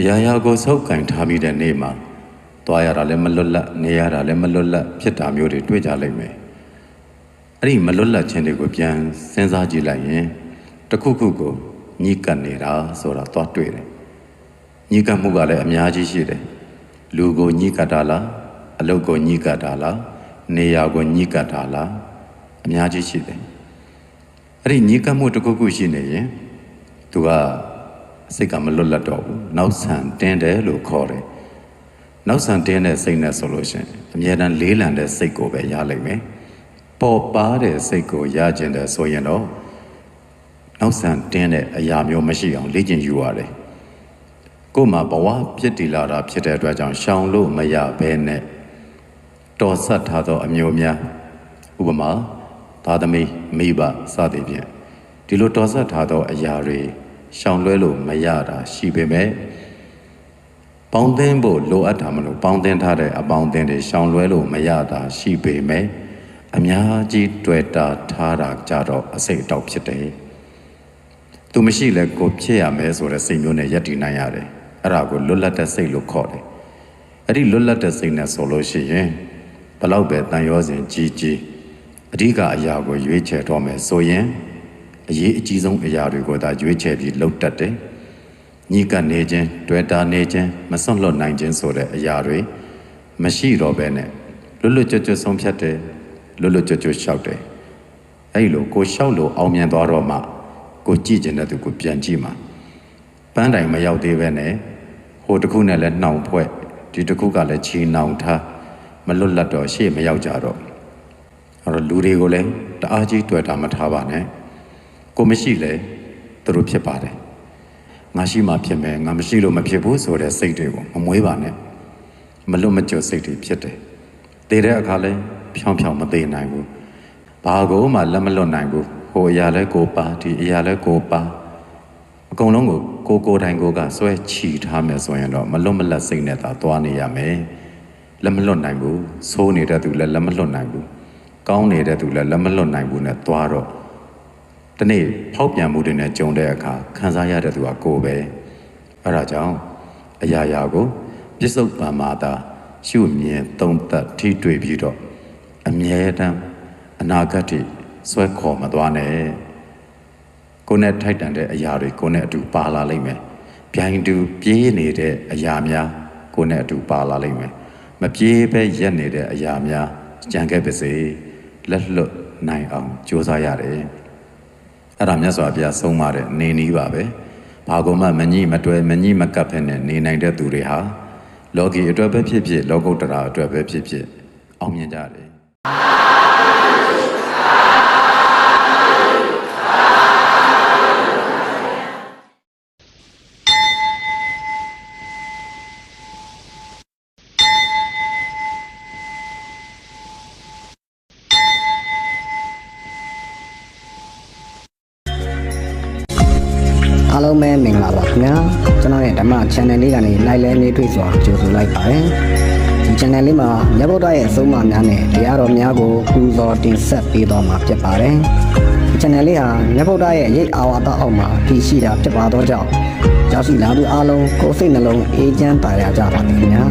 အရာရာကိုဆုပ်ကင်ထားမိတဲ့နေ့မှာသွားရတာလည်းမလွတ်လပ်နေရတာလည်းမလွတ်လပ်ဖြစ်တာမျိုးတွေတွေ့ကြလိမ့်မယ်အဲ့ဒီမလွတ်လပ်ခြင်းတွေကိုပြန်စဉ်းစားကြည့်လိုက်ရင်တစ်ခုခုကိုညှိကပ်နေတာဆိုတာသွားတွေ့တယ်ညှိကပ်မှုကလည်းအများကြီးရှိတယ်လူကိုညှိကပ်တာလားအလုပ်ကိုညှိကပ်တာလားနေရာကိုညှိကပ်တာလားအများကြီးရှိတယ်အဲ့ဒီညှိကပ်မှုတစ်ခုခုရှိနေရင်သူက စိတ်ကမလွတ်လပ်တော့ဘူးနောက်ဆန်တင်းတယ်လို့ခေါ်တယ်နောက်ဆန်တင်းတဲ့စိတ်နဲ့ဆိုလို့ရှိရင်အမြဲတမ်းလေးလံတဲ့စိတ်ကိုပဲရလိမ့်မယ်ပေါ်ပါတဲ့စိတ်ကိုရကျင်တယ်ဆိုရင်တော့နောက်ဆန်တင်းတဲ့အရာမျိုးမရှိအောင်လေ့ကျင့်ယူရတယ်ကိုယ်မှာဘဝပြည့်တည်လာတာဖြစ်တဲ့အတွက်ကြောင့်ရှောင်လို့မရဘဲနဲ့တော်ဆက်ထားသောအမျိုးများဥပမာသာသမီမိဘစသည်ဖြင့်ဒီလိုတော်ဆက်ထားသောအရာတွေ ရှောင်လွဲလို့မရတာရှိပေမဲ့ပေါင်းသင်းဖို့လိုအပ်တာမလို့ပေါင်းသင်းထားတဲ့အပေါင်းအသင်းတွေရှောင်လွဲလို့မရတာရှိပေမဲ့အများကြီးတွေ့တာထားတာကြတော့အစိတ်အတောက်ဖြစ်တယ်သူမရှိလဲကိုဖြစ်ရမယ်ဆိုတဲ့စိတ်မျိုးနဲ့ယက်တည်နိုင်ရတယ်အဲ့ဒါကိုလွတ်လပ်တဲ့စိတ်လို့ခေါ်တယ်အဲ့ဒီလွတ်လပ်တဲ့စိတ်နဲ့ဆိုလို့ရှိရင်ဘလောက်ပဲတန်ရောစဉ်ကြီးကြီးအဓိကအရာကိုရွေးချယ်တော့မယ်ဆိုရင် အရေးအကြီးဆုံးအရာတွေကိုသာရွေးချယ်ပြီးလုပ်တတ်တယ်။ညီကနေခြင်းတွေ့တာနေခြင်းမစွန့်လွတ်နိုင်ခြင်းဆိုတဲ့အရာတွေမရှိတော့ဘဲနဲ့လွတ်လွတ်ကျွတ်ကျွတ်ဆုံးဖြတ်တယ်လွတ်လွတ်ကျွတ်ကျွတ်ရှောက်တယ်။အဲ့လိုကိုရှောက်လို့အောင်မြင်သွားတော့မှကိုကြည့်ကျင်တဲ့သူကိုပြန်ကြည့်မှာပန်းတိုင်မရောက်သေးပဲနဲ့ဟိုတစ်ခုနဲ့လည်းနှောင်ဖွဲ့ဒီတစ်ခုကလည်းချီနှောင်ထားမလွတ်လပ်တော့ရှေ့မရောက်ကြတော့အဲ့တော့လူတွေကိုလည်းတအားကြီးတွေ့တာမထားပါနဲ့ ကိုမရှိလဲသူတို့ဖြစ်ပါတယ်ငါရှိမှဖြစ်မယ်ငါမရှိလို့မဖြစ်ဘူးဆိုတဲ့စိတ်တွေကိုမမွေးပါနဲ့မလွတ်မကျွတ်စိတ်တွေဖြစ်တယ်တည်တဲ့အခါလဲဖြောင်းဖြောင်းမသေးနိုင်ဘူးဘာကိုမှလက်မလွတ်နိုင်ဘူးဟိုအရာလဲကိုပါဒီအရာလဲကိုပါအကုန်လုံးကိုကိုကိုတိုင်ကိုကဆွဲချီထားမယ်ဆိုရင်တော့မလွတ်မလပ်စိတ်နဲ့သာသွားနေရမယ်လက်မလွတ်နိုင်ဘူးဆိုးနေတဲ့သူလည်းလက်မလွတ်နိုင်ဘူးကောင်းနေတဲ့သူလည်းလက်မလွတ်နိုင်ဘူးနဲ့သွားတော့ ဒီနေ့ဖောက်ပြန်မှုတွေနဲ့ကြုံတဲ့အခါခံစားရတဲ့သူကကိုယ်ပဲအဲဒါကြောင့်အရာရာကိုပြစ္ဆုတ်ပံမာတာရှုမြင်သုံးသပ်ထိတွေ့ပြီးတော့အမြဲတမ်းအနာဂတ်ထိဆွဲခေါ်မသွားနဲ့ကိုယ်နဲ့ထိုက်တန်တဲ့အရာတွေကိုယ်နဲ့အတူပါလာလိမ့်မယ်ပြိုင်တူပြေးနေတဲ့အရာများကိုယ်နဲ့အတူပါလာလိမ့်မယ်မပြေးပဲရက်နေတဲ့အရာများကြံခဲ့ပါစေလက်လွတ်နိုင်အောင်ကြိုးစားရတယ် အဲ့ဒါမြတ်စွာဘုရားဆုံးမတဲ့နေနည်းပါပဲဘာကုန်မှမညှိမတွဲမညှိမကပ်ဖက်နဲ့နေနိုင်တဲ့သူတွေဟာလောကီအတွက်ပဲဖြစ်ဖြစ်လောကုတ္တရာအတွက်ပဲဖြစ်ဖြစ်အောင်မြင်ကြတယ် အားလုံးပဲမင်္ဂလာပါခင်ဗျာကျွန်တော်ရဲ့ဓမ္မ channel လေးကနေလိုက်လဲနေတွေ့စွာကြိုဆိုလိုက်ပါတယ်ဒီ channel လေးမှာမြတ်ဗုဒ္ဓရဲ့အဆုံးအမများနဲ့တရားတော်များကိုပူဇော်တင်ဆက်ပေးသွားမှာဖြစ်ပါတယ်ဒီ channel လေးဟာမြတ်ဗုဒ္ဓရဲ့ရိတ်အာဝါဒအောက်မှာတည်ရှိတာဖြစ်ပါတော့ကြောင့်ရောက်ရှိလာသူအားလုံးကိုယ်စိတ်နှလုံးအေးချမ်းပါရကြပါမယ်ခင်ဗျာ